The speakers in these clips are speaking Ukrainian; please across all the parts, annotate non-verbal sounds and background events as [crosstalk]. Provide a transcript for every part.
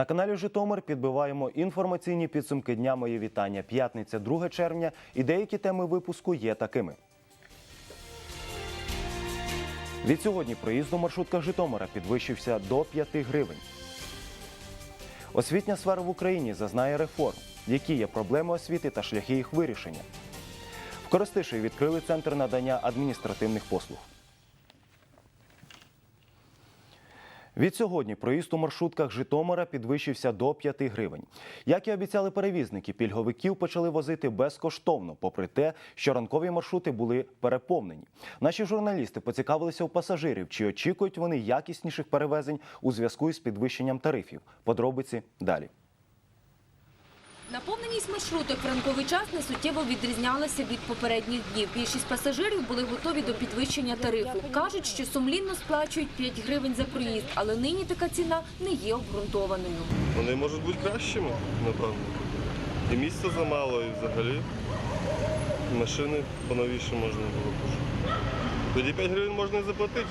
На каналі Житомир підбиваємо інформаційні підсумки дня. Мої вітання. П'ятниця, 2 червня. І деякі теми випуску є такими. Від сьогодні проїзд у маршрутках Житомира підвищився до 5 гривень. Освітня сфера в Україні зазнає реформ. Які є проблеми освіти та шляхи їх вирішення? В Коростишеві відкрили центр надання адміністративних послуг. Від сьогодні проїзд у маршрутках Житомира підвищився до 5 гривень. Як і обіцяли перевізники, пільговиків почали возити безкоштовно, попри те, що ранкові маршрути були переповнені. Наші журналісти поцікавилися у пасажирів, чи очікують вони якісніших перевезень у зв'язку із підвищенням тарифів. Подробиці далі. Наповненість маршруток в ранковий час не суттєво відрізнялася від попередніх днів. Більшість пасажирів були готові до підвищення тарифу. Кажуть, що сумлінно сплачують 5 гривень за проїзд, але нині така ціна не є обґрунтованою. Вони можуть бути кращими, напевно. І місця замало, і взагалі машини поновіше можна було уже. Тоді 5 гривень можна і заплатити,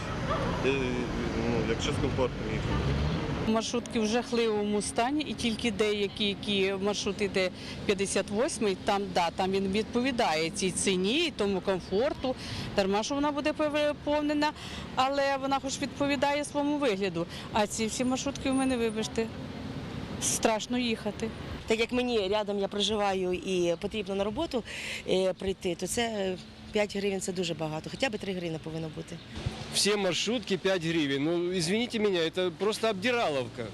ну, якщо з комфортом їхати. Маршрутки в жахливому стані, і тільки деякі які маршрут йде 58-й, там да, там він відповідає цій ціні, тому комфорту. Дарма, що вона буде переповнена, але вона хоч відповідає своєму вигляду. А ці всі маршрутки в мене, вибачте, страшно їхати. Так як мені рядом я проживаю і потрібно на роботу е, прийти, то це е, 5 гривень це дуже багато. Хоча б 3 гривні повинно бути. все маршрутки 5 гривен. Ну, извините меня, это просто обдираловка.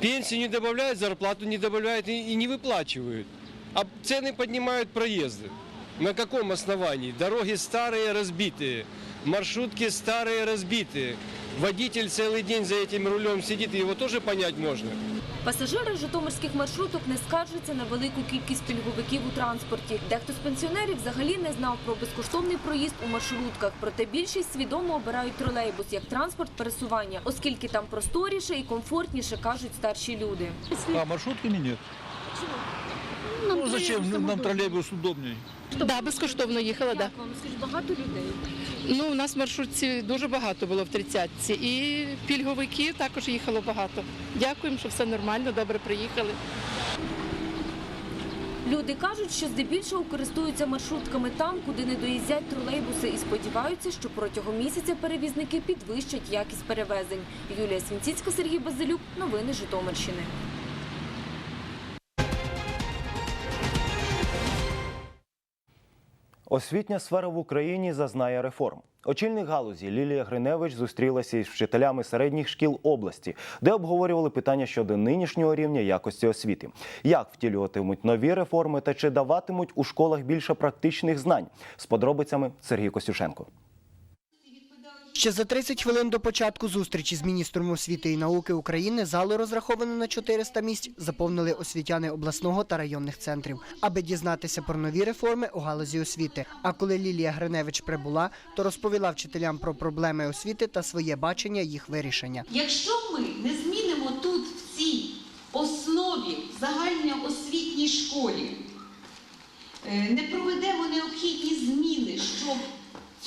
Пенсию не добавляют, зарплату не добавляют и, и не выплачивают. А цены поднимают проезды. На каком основании? Дороги старые, разбитые. Маршрутки старые, разбитые. Водитель целый день за этим рулем сидит, и его тоже понять можно. Пасажири житомирських маршруток не скаржаться на велику кількість пільговиків у транспорті. Дехто з пенсіонерів взагалі не знав про безкоштовний проїзд у маршрутках. Проте більшість свідомо обирають тролейбус як транспорт пересування, оскільки там просторіше і комфортніше, кажуть старші люди. А маршрутками Нет. Ну, зачем? Нам троллейбус удобнее. Да, безкоштовно їхала, да. вам скажіть, багато людей. Ну, у нас в маршрутці дуже багато було в тридцятці. І пільговиків також їхало багато. Дякуємо, що все нормально, добре приїхали. Люди кажуть, що здебільшого користуються маршрутками там, куди не доїздять тролейбуси, і сподіваються, що протягом місяця перевізники підвищать якість перевезень. Юлія Свінціцька, Сергій Базилюк. Новини Житомирщини. Освітня сфера в Україні зазнає реформ. Очільник галузі Лілія Гриневич зустрілася із вчителями середніх шкіл області, де обговорювали питання щодо нинішнього рівня якості освіти, як втілюватимуть нові реформи та чи даватимуть у школах більше практичних знань. З подробицями Сергій Костюшенко. Ще за 30 хвилин до початку зустрічі з міністром освіти і науки України залу розраховано на 400 місць, заповнили освітяни обласного та районних центрів, аби дізнатися про нові реформи у галузі освіти. А коли Лілія Гриневич прибула, то розповіла вчителям про проблеми освіти та своє бачення їх вирішення. Якщо ми не змінимо тут в цій основі загальноосвітній школі, е, не проведемо необхідні зміни, щоб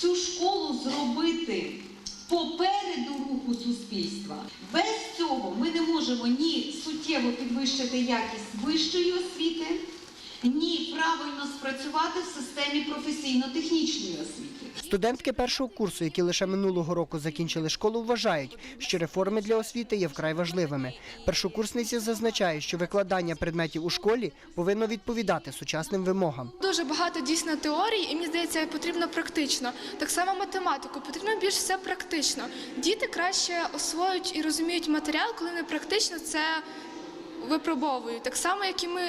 цю школу зробити попереду руху суспільства, без цього ми не можемо ні суттєво підвищити якість вищої освіти, ні правильно спрацювати в системі професійно-технічної освіти. Студентки першого курсу, які лише минулого року закінчили школу, вважають, що реформи для освіти є вкрай важливими. Першокурсниці зазначають, що викладання предметів у школі повинно відповідати сучасним вимогам. Дуже багато дійсно теорій, і мені здається, потрібно практично. Так само математику потрібно більш все практично. Діти краще освоюють і розуміють матеріал, коли не практично це випробовують. Так само, як і ми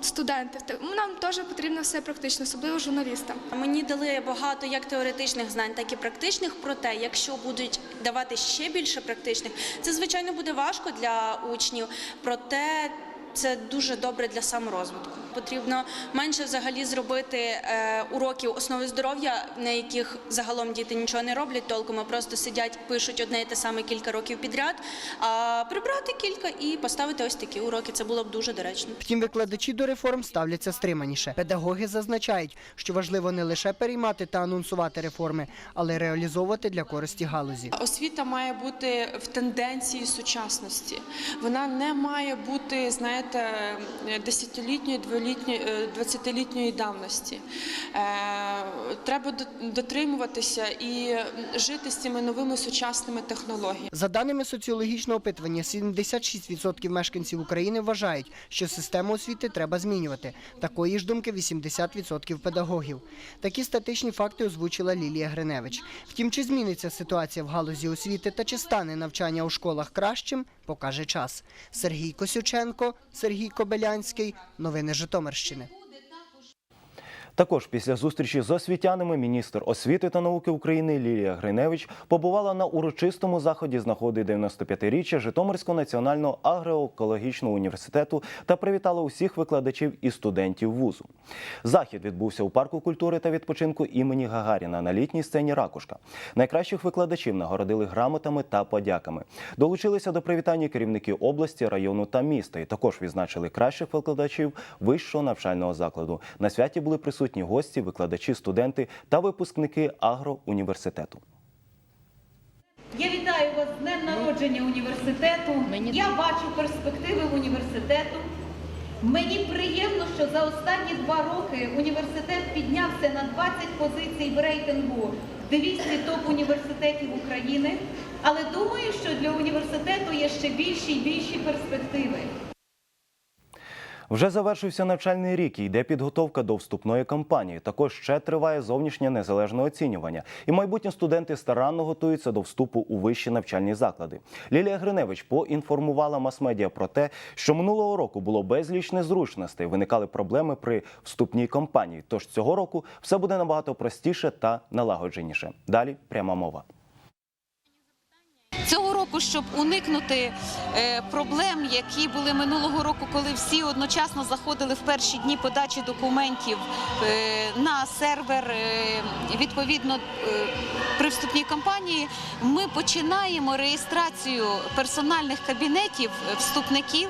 студенти. Нам теж потрібно все практично, особливо журналістам. Мені дали багато як теоретичних знань, так і практичних. Проте, якщо будуть давати ще більше практичних, це звичайно буде важко для учнів. Проте це дуже добре для саморозвитку. Потрібно менше взагалі зробити е, уроків основи здоров'я, на яких загалом діти нічого не роблять толком, а просто сидять, пишуть одне і те саме кілька років підряд. А прибрати кілька і поставити ось такі уроки. Це було б дуже доречно. Втім, викладачі до реформ ставляться стриманіше. Педагоги зазначають, що важливо не лише переймати та анонсувати реформи, але й реалізовувати для користі галузі. Освіта має бути в тенденції сучасності. Вона не має бути, знаєте, десятилітньої, дволітньої, е, двадцятилітньої давності. Е, Треба до- дотримуватися і жити з цими новими сучасними технологіями. За даними соціологічного опитування, 76% мешканців України вважають, що систему освіти треба змінювати. Такої ж думки 80% педагогів. Такі статичні факти озвучила Лілія Гриневич. Втім, чи зміниться ситуація в галузі освіти та чи стане навчання у школах кращим, покаже час. Сергій Косюченко, Сергій Кобилянський. Новини Житомирщини. Також після зустрічі з освітянами міністр освіти та науки України Лілія Гриневич побувала на урочистому заході з нагоди 95-річчя Житомирського національного агроекологічного університету та привітала усіх викладачів і студентів вузу. Захід відбувся у парку культури та відпочинку імені Гагаріна на літній сцені Ракушка. Найкращих викладачів нагородили грамотами та подяками. Долучилися до привітання керівники області, району та міста. І також відзначили кращих викладачів вищого навчального закладу. На святі були присутні гості, викладачі, студенти та випускники агроуніверситету. Я вітаю вас з днем народження університету. Я бачу перспективи університету. Мені приємно, що за останні два роки університет піднявся на 20 позицій в рейтингу 200 топ університетів України. Але думаю, що для університету є ще більші і більші перспективи. Вже завершився навчальний рік і йде підготовка до вступної кампанії. Також ще триває зовнішнє незалежне оцінювання. І майбутні студенти старанно готуються до вступу у вищі навчальні заклади. Лілія Гриневич поінформувала мас-медіа про те, що минулого року було безліч незручностей, виникали проблеми при вступній кампанії. Тож цього року все буде набагато простіше та налагодженіше. Далі пряма мова. Цього року, щоб уникнути е, проблем, які були минулого року, коли всі одночасно заходили в перші дні подачі документів е, на сервер е, відповідно при вступній кампанії, ми починаємо реєстрацію персональних кабінетів вступників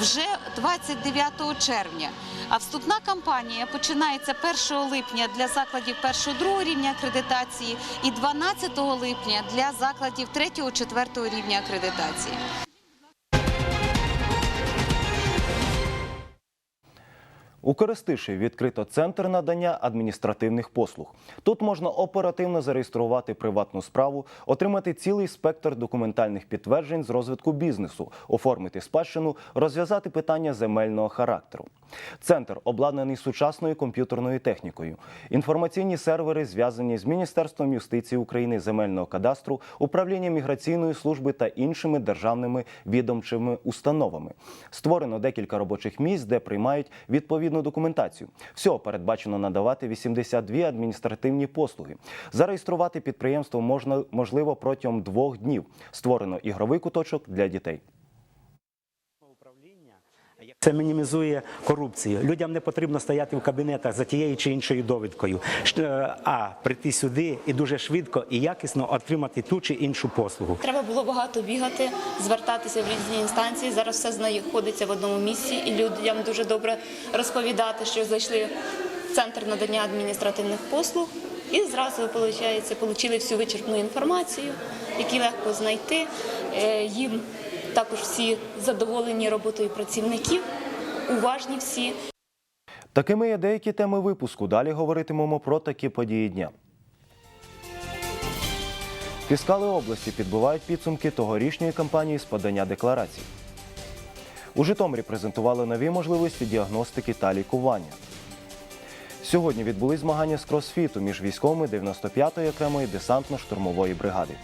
вже 29 червня. А вступна кампанія починається 1 липня для закладів 1-2 рівня акредитації і 12 липня для закладів 3-4 рівня акредитації. У Коростиші відкрито центр надання адміністративних послуг. Тут можна оперативно зареєструвати приватну справу, отримати цілий спектр документальних підтверджень з розвитку бізнесу, оформити спадщину, розв'язати питання земельного характеру. Центр обладнаний сучасною комп'ютерною технікою. Інформаційні сервери зв'язані з Міністерством юстиції України, земельного кадастру, управлінням міграційної служби та іншими державними відомчими установами. Створено декілька робочих місць, де приймають відповідну документацію. Всього передбачено надавати 82 адміністративні послуги. Зареєструвати підприємство можна можливо протягом двох днів. Створено ігровий куточок для дітей. Це мінімізує корупцію. Людям не потрібно стояти в кабінетах за тією чи іншою довідкою, е, а прийти сюди і дуже швидко і якісно отримати ту чи іншу послугу. Треба було багато бігати, звертатися в різні інстанції. Зараз все знаходиться в одному місці, і людям дуже добре розповідати, що зайшли в центр надання адміністративних послуг, і зразу виходить, отримали всю вичерпну інформацію, які легко знайти. Е, Їм також всі задоволені роботою працівників, уважні всі. Такими є деякі теми випуску. Далі говоритимемо про такі події дня. Фіскали області підбивають підсумки тогорічної кампанії з подання декларацій. У Житомирі презентували нові можливості діагностики та лікування. Сьогодні відбулись змагання з кросфіту між військовими 95-ї окремої десантно-штурмової бригади.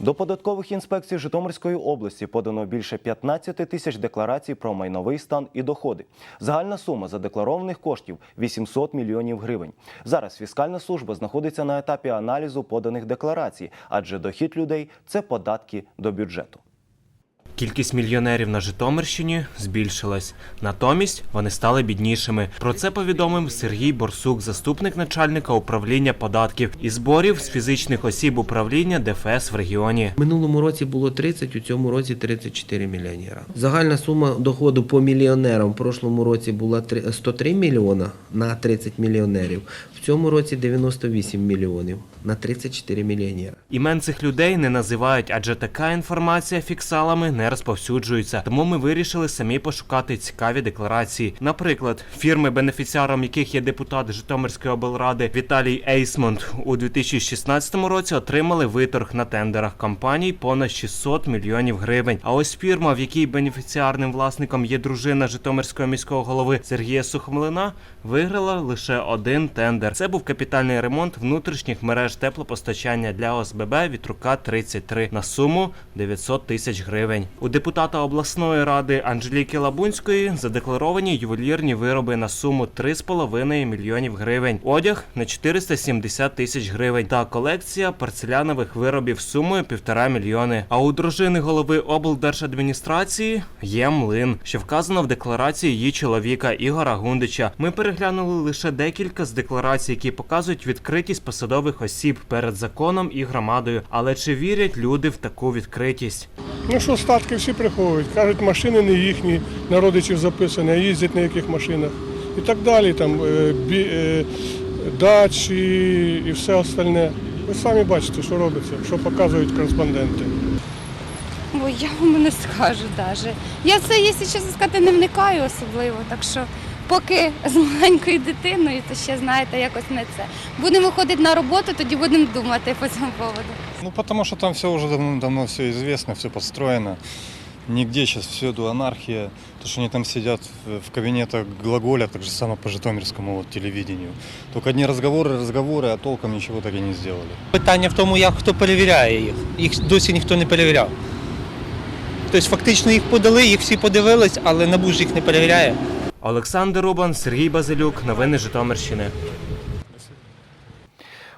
До податкових інспекцій Житомирської області подано більше 15 тисяч декларацій про майновий стан і доходи. Загальна сума задекларованих коштів 800 мільйонів гривень. Зараз фіскальна служба знаходиться на етапі аналізу поданих декларацій, адже дохід людей це податки до бюджету. Кількість мільйонерів на Житомирщині збільшилась. Натомість вони стали біднішими. Про це повідомив Сергій Борсук, заступник начальника управління податків і зборів з фізичних осіб управління ДФС в регіоні. Минулому році було 30, у цьому році 34 мільйонера. Загальна сума доходу по мільйонерам в прошлому році була три- 103 мільйона на 30 мільйонерів. В цьому році 98 мільйонів на 34 мільйонера. Імен цих людей не називають, адже така інформація фіксалами не розповсюджується. Тому ми вирішили самі пошукати цікаві декларації. Наприклад, фірми, бенефіціаром яких є депутат Житомирської облради Віталій Ейсмонт у 2016 році отримали виторг на тендерах компаній понад 600 мільйонів гривень. А ось фірма, в якій бенефіціарним власником є дружина Житомирського міського голови Сергія Сухомлина, виграла лише один тендер. Це був капітальний ремонт внутрішніх мереж теплопостачання для ОСББ Вітрука 33 на суму 900 тисяч гривень. У депутата обласної ради Анжеліки Лабунської задекларовані ювелірні вироби на суму 3,5 мільйонів гривень, одяг на 470 тисяч гривень та колекція порцелянових виробів сумою 1,5 мільйони. А у дружини голови облдержадміністрації є млин, що вказано в декларації її чоловіка Ігора Гундича. Ми переглянули лише декілька з декларацій, які показують відкритість посадових осіб перед законом і громадою. Але чи вірять люди в таку відкритість? Ну що статки всі приховують. Кажуть, машини не їхні, на родичів записані, а їздять на яких машинах. І так далі, там е, е, дачі і все остальне. Ви самі бачите, що робиться, що показують кореспонденти. Ой, я вам не скажу навіть. Я це, якщо сказати, не вникаю особливо. Так що поки з маленькою дитиною, то ще знаєте, якось не це. Будемо ходити на роботу, тоді будемо думати по цьому поводу. Ну, потому что там все уже давно все известно, все подстроено. Нигде сейчас всюду анархия. То, что они там сидят в- кабинетах, глаголят, так же само по житомирскому вот, телевидению. Только одни разговоры, разговоры, а толком ничего так и не сделали. Питання в тому, як хто перевіряє їх. Їх досі ніхто не перевіряв. Тобто фактично їх подали, їх всі подивились, але НАБУ ж їх не перевіряє. Олександр Рубан, Сергій Базилюк, новини Житомирщини.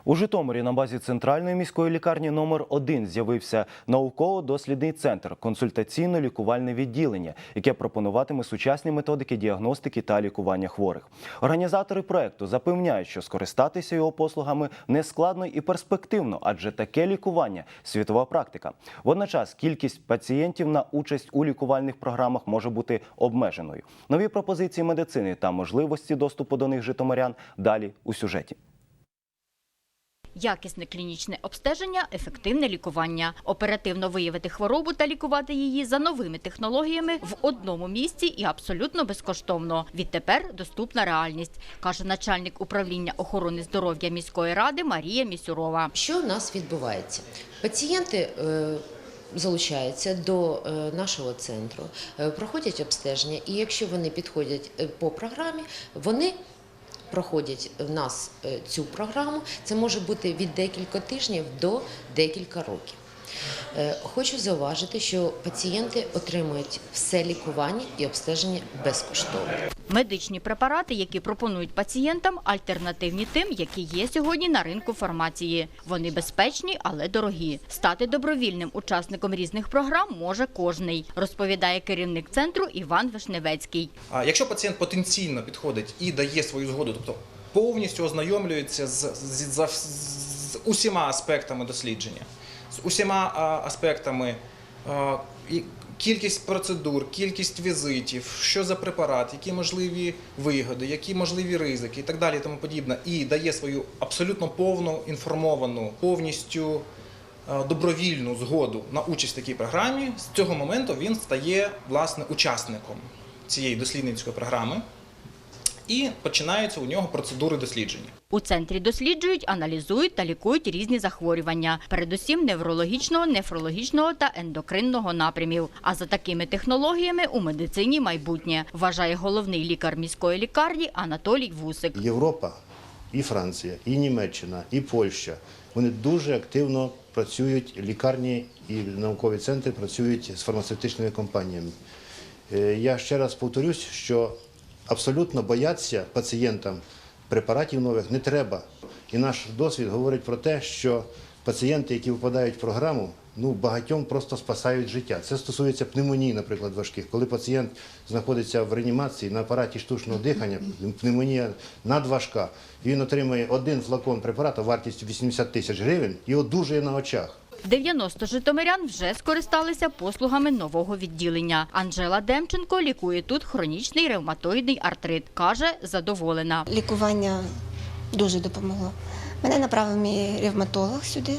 У Житомирі на базі центральної міської лікарні номер 1 з'явився науково-дослідний центр консультаційно-лікувальне відділення, яке пропонуватиме сучасні методики діагностики та лікування хворих. Організатори проекту запевняють, що скористатися його послугами нескладно і перспективно, адже таке лікування світова практика. Водночас кількість пацієнтів на участь у лікувальних програмах може бути обмеженою. Нові пропозиції медицини та можливості доступу до них житомирян далі у сюжеті. Якісне клінічне обстеження, ефективне лікування, оперативно виявити хворобу та лікувати її за новими технологіями в одному місці і абсолютно безкоштовно. Відтепер доступна реальність, каже начальник управління охорони здоров'я міської ради Марія Місюрова. Що у нас відбувається? Пацієнти е, залучаються до е, нашого центру, е, проходять обстеження, і якщо вони підходять по програмі, вони проходять в нас е, цю програму. Це може бути від декілька тижнів до декілька років. Е, Хочу зауважити, що пацієнти отримують все лікування і обстеження безкоштовно. Медичні препарати, які пропонують пацієнтам, альтернативні тим, які є сьогодні на ринку фармації. Вони безпечні, але дорогі. Стати добровільним учасником різних програм може кожний, розповідає керівник центру Іван Вишневецький. А Якщо пацієнт потенційно підходить і дає свою згоду, тобто повністю ознайомлюється з, з, з, з усіма аспектами дослідження, з усіма а, аспектами а, і кількість процедур, кількість візитів, що за препарат, які можливі вигоди, які можливі ризики і так далі, тому подібне, і дає свою абсолютно повну інформовану, повністю е, добровільну згоду на участь в такій програмі, з цього моменту він стає власне учасником цієї дослідницької програми. І починаються у нього процедури дослідження. У центрі досліджують, аналізують та лікують різні захворювання, передусім неврологічного, нефрологічного та ендокринного напрямів. А за такими технологіями у медицині майбутнє, вважає головний лікар міської лікарні Анатолій Вусик. Європа, і Франція, і Німеччина, і Польща вони дуже активно працюють, лікарні і наукові центри працюють з фармацевтичними компаніями. Е, Я ще раз повторюсь, що абсолютно боятися пацієнтам препаратів нових не треба. І наш досвід говорить про те, що пацієнти, які випадають в програму, ну, багатьом просто спасають життя. Це стосується пневмонії, наприклад, важких. Коли пацієнт знаходиться в реанімації на апараті штучного дихання, пневмонія надважка, він отримує один флакон препарату вартістю 80 тисяч гривень і одужує на очах. 90 житомирян вже скористалися послугами нового відділення. Анжела Демченко лікує тут хронічний ревматоїдний артрит. Каже, задоволена. Лікування дуже допомогло. Мене направив мій ревматолог сюди.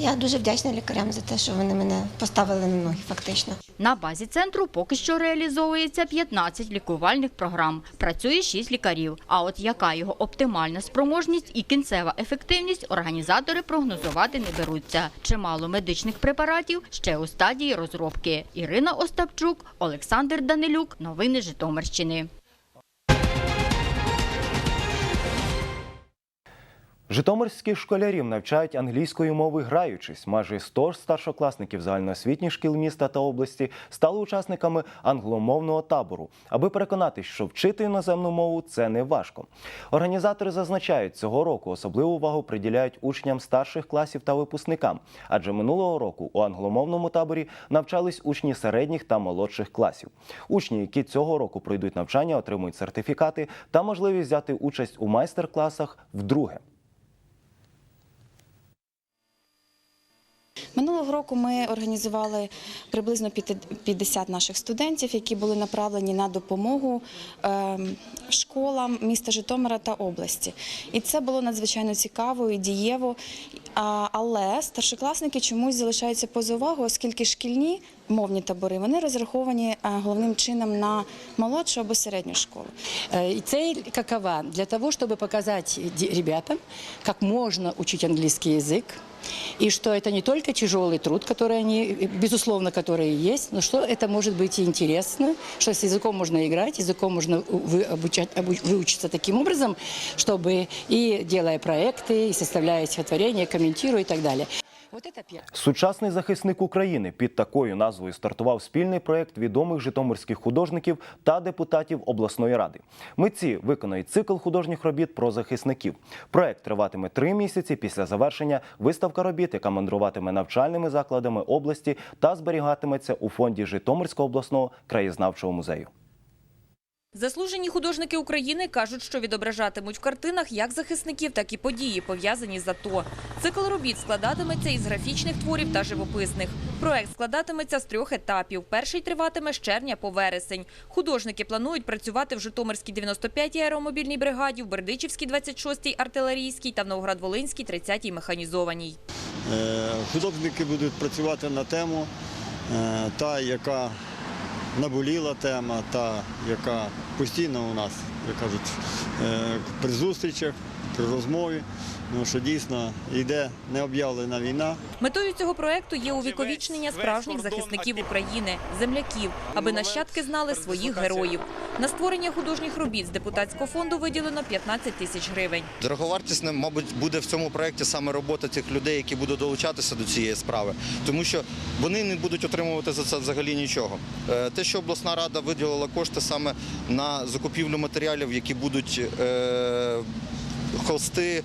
Я дуже вдячна лікарям за те, що вони мене поставили на ноги, фактично. На базі центру поки що реалізовується 15 лікувальних програм. Працює 6 лікарів. А от яка його оптимальна спроможність і кінцева ефективність організатори прогнозувати не беруться. Чимало медичних препаратів ще у стадії розробки. Ірина Остапчук, Олександр Данилюк. Новини Житомирщини. Житомирських школярів навчають англійської мови граючись. Майже 100 старшокласників загальноосвітніх шкіл міста та області стали учасниками англомовного табору, аби переконатись, що вчити іноземну мову це не важко. Організатори зазначають, цього року особливу увагу приділяють учням старших класів та випускникам, адже минулого року у англомовному таборі навчались учні середніх та молодших класів. Учні, які цього року пройдуть навчання, отримують сертифікати та можливість взяти участь у майстер-класах вдруге. Минулого року ми організували приблизно 50 наших студентів, які були направлені на допомогу ем, школам міста Житомира та області. І це було надзвичайно цікаво і дієво. А, Але старшокласники чомусь залишаються поза увагою, оскільки шкільні мовні табори вони розраховані е, головним чином на молодшу або середню школу. Э, И цель какова? Для того, чтобы показать де- ребятам, как можно учить английский язык, и что это не только тяжелый труд, который они, безусловно, которые есть, но что это может быть и интересно, что с языком можно играть, языком можно вы- обучать, обу- выучиться таким образом, чтобы и делая проекты, и составляя стихотворения, комментируя и так далее. Сучасний захисник України під такою назвою стартував спільний проєкт відомих житомирських художників та депутатів обласної ради. Митці виконають цикл художніх робіт про захисників. Проєкт триватиме три місяці після завершення. Виставка робіт, яка мандруватиме навчальними закладами області та зберігатиметься у фонді Житомирського обласного краєзнавчого музею. Заслужені художники України кажуть, що відображатимуть в картинах як захисників, так і події, пов'язані з АТО. Цикл робіт складатиметься із графічних творів та живописних. Проект складатиметься з трьох етапів. Перший триватиме з червня по вересень. Художники планують працювати в Житомирській 95-й аеромобільній бригаді, в Бердичівській 26-й артилерійській та в Новоград-Волинській 30-й механізованій. Е, Художники будуть працювати на тему, е, та, яка наболіла тема, та, яка постійно у нас, як кажуть, е, при зустрічах, при розмові, ну, що дійсно йде необ'явлена війна. Метою цього проекту є увіковічнення справжніх захисників України, земляків, аби нащадки знали своїх героїв. На створення художніх робіт з депутатського фонду виділено 15 тисяч гривень. Дороговартісним, мабуть, буде в цьому проєкті саме робота тих людей, які будуть долучатися до цієї справи, тому що вони не будуть отримувати за це взагалі нічого. Е, Те, що обласна рада виділила кошти саме на закупівлю матеріалів, які будуть е, холсти.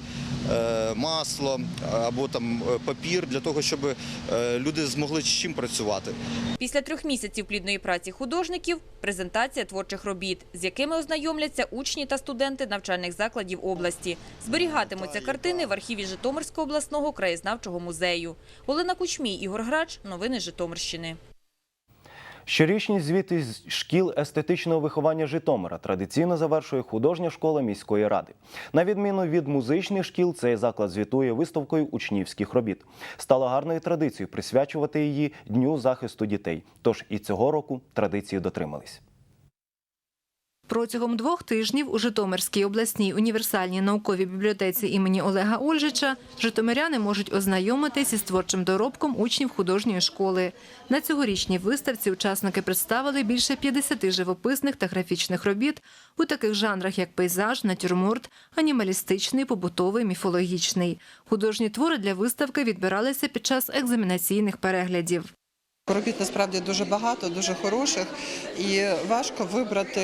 Е, Масло або там е, папір для того, щоб е, люди змогли з чим працювати. Після трьох місяців плідної праці художників – презентація творчих робіт, з якими ознайомляться учні та студенти навчальних закладів області. Зберігатимуться картини в архіві Житомирського обласного краєзнавчого музею. Олена Кучмій, Ігор Грач. Новини Житомирщини. Щорічні звіти з шкіл естетичного виховання Житомира традиційно завершує художня школа міської ради. На відміну від музичних шкіл, цей заклад звітує виставкою учнівських робіт. Стало гарною традицією присвячувати її Дню захисту дітей. Тож і цього року традиції дотримались. Протягом двох тижнів у Житомирській обласній універсальній науковій бібліотеці імені Олега Ольжича житомиряни можуть ознайомитись із творчим доробком учнів художньої школи. На цьогорічній виставці учасники представили більше 50 живописних та графічних робіт у таких жанрах, як пейзаж, натюрморт, анімалістичний, побутовий, міфологічний. Художні твори для виставки відбиралися під час екзаменаційних переглядів. Робіт насправді дуже багато, дуже хороших, і важко вибрати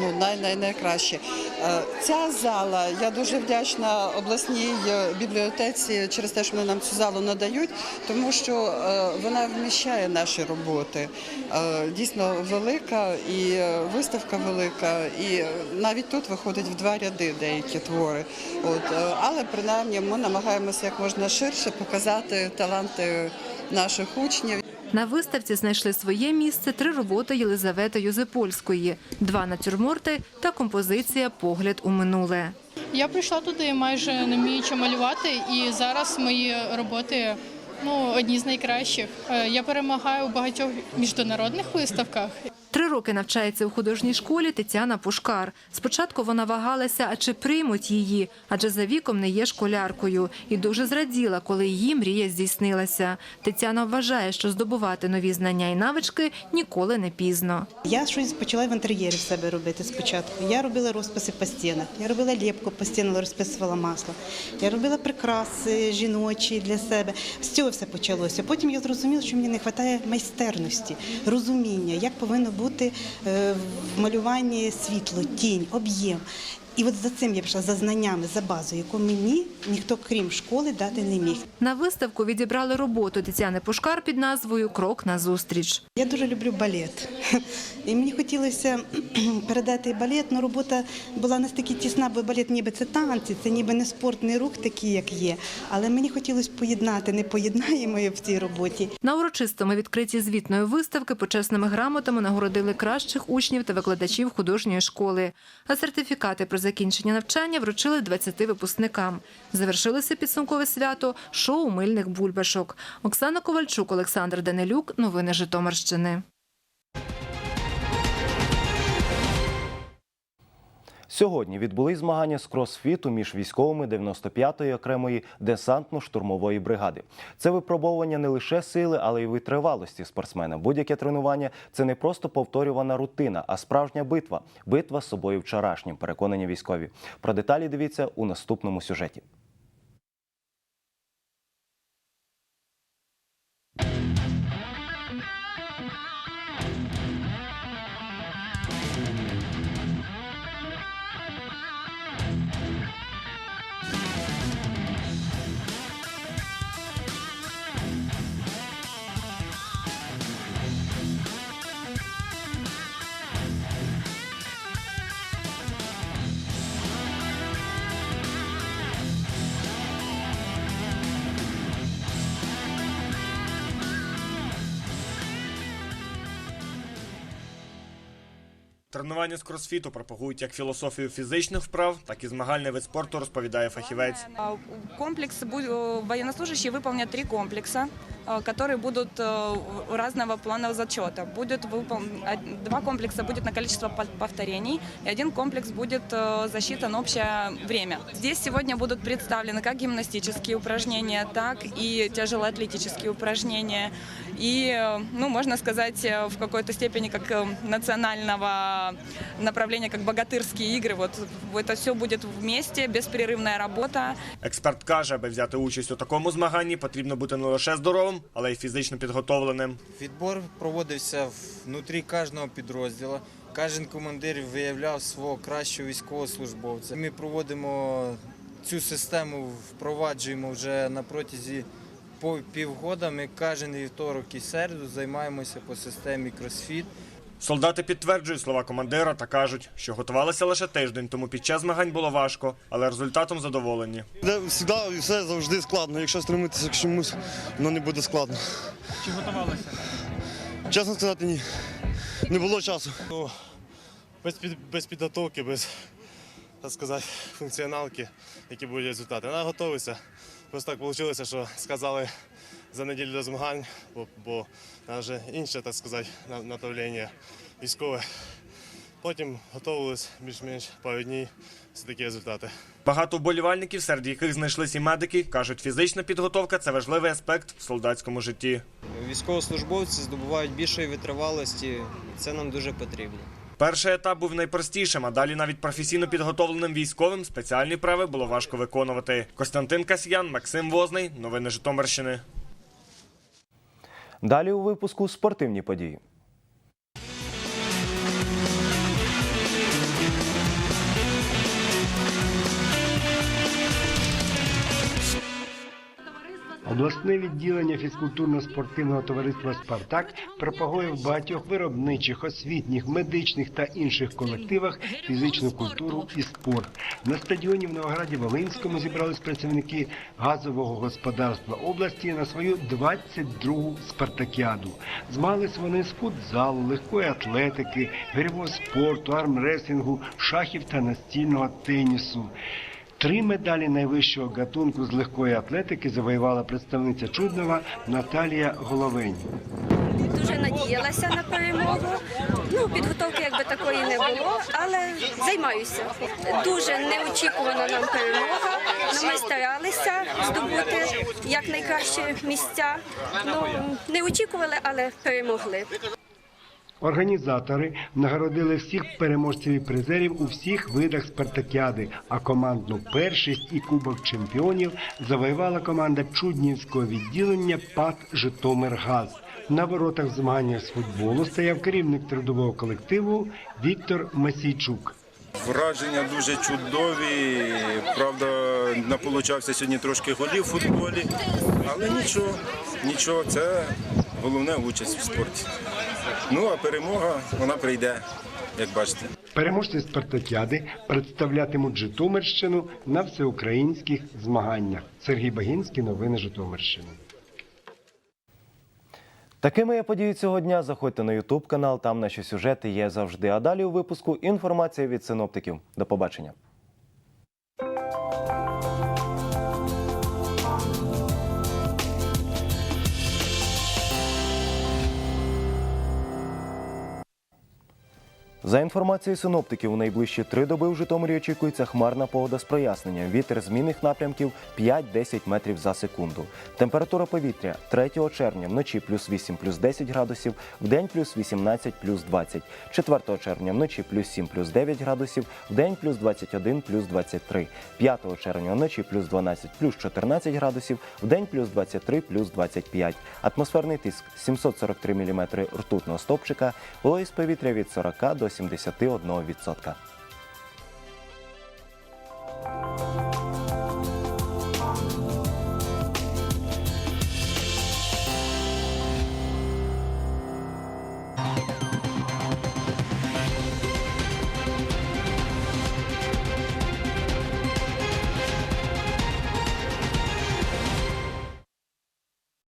ну, най, най, найкраще. Е, Ця зала, я дуже вдячна обласній е, бібліотеці через те, що вони нам цю залу надають, тому що е, вона вміщає наші роботи. Дійсно велика і виставка велика, і навіть тут виходить в два ряди деякі твори. От, але принаймні ми намагаємося як можна ширше показати таланти наших учнів. На виставці знайшли своє місце три роботи Єлизавети Юзепольської, два натюрморти та композиція Погляд у минуле. Я прийшла туди майже не вміючи малювати, і зараз мої роботи ну, одні з найкращих. Е, Я перемагаю у багатьох міжнародних виставках. Три роки навчається у художній школі Тетяна Пушкар. Спочатку вона вагалася, а чи приймуть її, адже за віком не є школяркою. І дуже зраділа, коли її мрія здійснилася. Тетяна вважає, що здобувати нові знання і навички ніколи не пізно. Я щось почала в інтер'єрі в себе робити спочатку. Я робила розписи по стінах, я робила ліпку по стінах, розписувала масло. Я робила прикраси жіночі для себе. З цього все почалося. Потім я зрозуміла, що мені не вистачає майстерності, розуміння, як повинно бути е, в малюванні світло, тінь, об'єм. І от за цим я пішла за знаннями, за базою, яку мені ніхто крім школи дати не міг. На виставку відібрали роботу Тетяни Пушкар під назвою Крок на зустріч. Я дуже люблю балет. І мені хотілося [clears throat] передати балет, але робота була настільки тісна, бо балет ніби це танці, це ніби не спорт, не рух такий, як є. Але мені хотілося поєднати непоєднаємо в цій роботі. На урочистому відкритті звітної виставки почесними грамотами нагородили кращих учнів та викладачів художньої школи. А сертифікати про закінчення навчання вручили 20 випускникам. Завершилося підсумкове свято шоу мильних бульбашок. Оксана Ковальчук, Олександр Данилюк. Новини Житомирщини. Сьогодні відбулись змагання з кросфіту між військовими 95-ї окремої десантно-штурмової бригади. Це випробовування не лише сили, але й витривалості спортсмена. Будь-яке тренування це не просто повторювана рутина, а справжня битва. Битва з собою вчорашнім. Переконані військові. Про деталі дивіться у наступному сюжеті. Тренування з кросфіту пропагують як філософію фізичних вправ, так і змагальний вид спорту, розповідає фахівець. А, Комплекс бу- э, военнослужащие выполнят три комплекса, э, которые будут э, разного плана зачета. Будет выпол- од- два комплекса будет на количество пов- повторений, и один комплекс будет э, засчитан общее время. Здесь сегодня будут представлены как гимнастические упражнения, так и тяжелоатлетические упражнения. И, э, ну, можно сказать, э, в какой-то степени как э, национального направления, как богатырские игры. Вот это все будет вместе, беспрерывная работа. Експерт каже, аби взяти участь у такому змаганні, потрібно бути не лише здоровим, але й фізично підготовленим. Відбор проводився внутрі кожного підрозділу. Кожен командир виявляв свого кращого військовослужбовця. Ми проводимо цю систему, впроваджуємо вже на протязі півгода. Ми кожен вівторок і середу займаємося по системі кросфіт. Солдати підтверджують слова командира та кажуть, що готувалися лише тиждень, тому під час змагань було важко, але результатом задоволені. Завжди все завжди складно. Якщо стремитися к чомусь, воно не буде складно. Чи готувалися? Чесно сказати, ні. Не було часу. Ну, без, під, без підготовки, без так сказати, функціоналки, які будуть результати. Вона готується. Просто так вийшло, що сказали за неділю до змагань, бо, бо нам вже інше, так сказати, на- направлення військове. Потім готувалися більш-менш пару днів, це такі результати. Багато вболівальників, серед яких знайшлися і медики, кажуть, фізична підготовка це важливий аспект в солдатському житті. Військовослужбовці здобувають більшої витривалості, і це нам дуже потрібно. Перший етап був найпростішим, а далі навіть професійно підготовленим військовим спеціальні прави було важко виконувати. Костянтин Касьян, Максим Возний. Новини Житомирщини. Далі у випуску спортивні події. Обласне відділення фізкультурно-спортивного товариства Спартак пропагує в багатьох виробничих, освітніх, медичних та інших колективах фізичну культуру і спорт. На стадіоні в Новограді Волинському зібрались працівники газового господарства області на свою 22-гу спартакіаду. Змагались вони з футзалу, легкої атлетики, гирьового спорту, армреслінгу, шахів та настільного тенісу. Три медалі найвищого гатунку з легкої атлетики завоювала представниця Чуднова Наталія Головень. Дуже надіялася на перемогу. Ну, підготовки якби такої не було, але займаюся. Дуже неочікувана нам перемога. Ну, ми старалися здобути якнайкращі місця. Ну, не очікували, але перемогли. Організатори нагородили всіх переможців і призерів у всіх видах спартакіади, а командну першість і кубок чемпіонів завоювала команда Чуднівського відділення ПАТ Житомиргаз. На воротах в змаганнях з футболу стояв керівник трудового колективу Віктор Масійчук. Враження дуже чудові. Правда, наполучався сьогодні трошки голів в футболі, але нічого, нічого, це головне участь в спорті. Ну а перемога вона прийде, як бачите. Переможці спартакіади представлятимуть Житомирщину на всеукраїнських змаганнях. Сергій Багінський, новини Житомирщини. Такими є події цього дня. Заходьте на Ютуб канал, там наші сюжети є завжди. А далі у випуску інформація від синоптиків. До побачення. За інформацією синоптиків, у найближчі три доби в Житомирі очікується хмарна погода з проясненням. Вітер змінних напрямків 5-10 метрів за секунду. Температура повітря 3 червня вночі плюс 8 плюс 10 градусів, в день плюс 18 плюс 20. 4 червня вночі плюс 7 плюс 9 градусів, в день плюс 21 плюс 23. 5 червня вночі плюс 12 плюс 14 градусів, в день плюс 23 плюс 25. Атмосферний тиск 743 мм ртутного стопчика, вологість повітря від 40 до 71%.